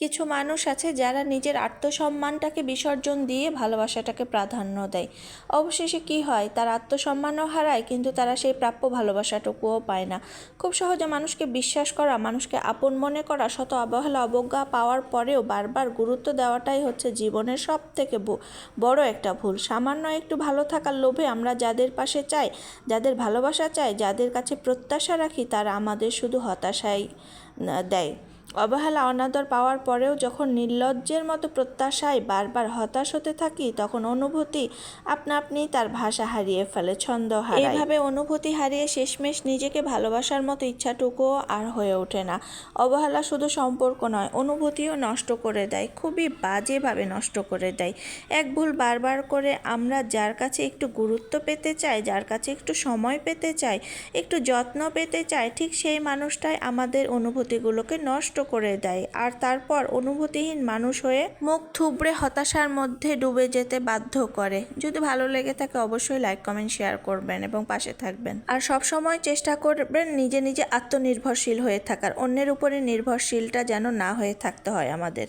কিছু মানুষ আছে যারা নিজের আত্মসম্মানটাকে বিসর্জন দিয়ে ভালোবাসাটাকে প্রাধান্য দেয়। অবশেষে কি হয়? তার আত্মসম্মানও হারায়, কিন্তু তারা সেই প্রাপ্য ভালোবাসাটুকুও পায় না। খুব সহজে মানুষকে বিশ্বাস করা, মানুষকে আপন মনে করা, শত অবহেলা, অবজ্ঞা পাওয়ার পরেও বারবার গুরুত্ব দেওয়াটাই হচ্ছে জীবনের সব থেকে বড় একটা ভুল। সামান্য একটু ভালো থাকার লোভে আমরা যাদের পাশে চাই, যাদের ভালোবাসা চাই, যাদের কাছে প্রত্যাশা রাখি, তারা আমাদের শুধু হতাশাই দেয়। অবহেলা অনাদর পাওয়ার পরেও যখন নির্লজ্জের মতো প্রত্যাশায় বারবার হতাশ হতে থাকি, তখন অনুভূতি আপনা আপনি তার ভাষা হারিয়ে ফেলে, ছন্দ হারায়। এইভাবে অনুভূতি হারিয়ে শেষমেশ নিজেকে ভালোবাসার মতো ইচ্ছাটুকুও আর হয়ে ওঠে না। অবহেলা শুধু সম্পর্ক নয়, অনুভূতিও নষ্ট করে দেয়, খুবই বাজেভাবে নষ্ট করে দেয়। এক ভুল বারবার করে আমরা যার কাছে একটু গুরুত্ব পেতে চাই, যার কাছে একটু সময় পেতে চাই, একটু যত্ন পেতে চাই, ঠিক সেই মানুষটাই আমাদের অনুভূতিগুলোকে নষ্ট করে দেয় আর তারপর অনুভূতিহীন মানুষ হয়ে মুখ থুবড়ে হতাশার মধ্যে ডুবে যেতে বাধ্য করে। যদি ভালো লেগে থাকে অবশ্যই লাইক, কমেন্ট, শেয়ার করবেন এবং পাশে থাকবেন। আর সব সময় চেষ্টা করবেন নিজে নিজে আত্মনির্ভরশীল হয়ে থাকার, অন্যের উপরে নির্ভরশীলটা যেন না হয়ে থাকতে হয় আমাদের।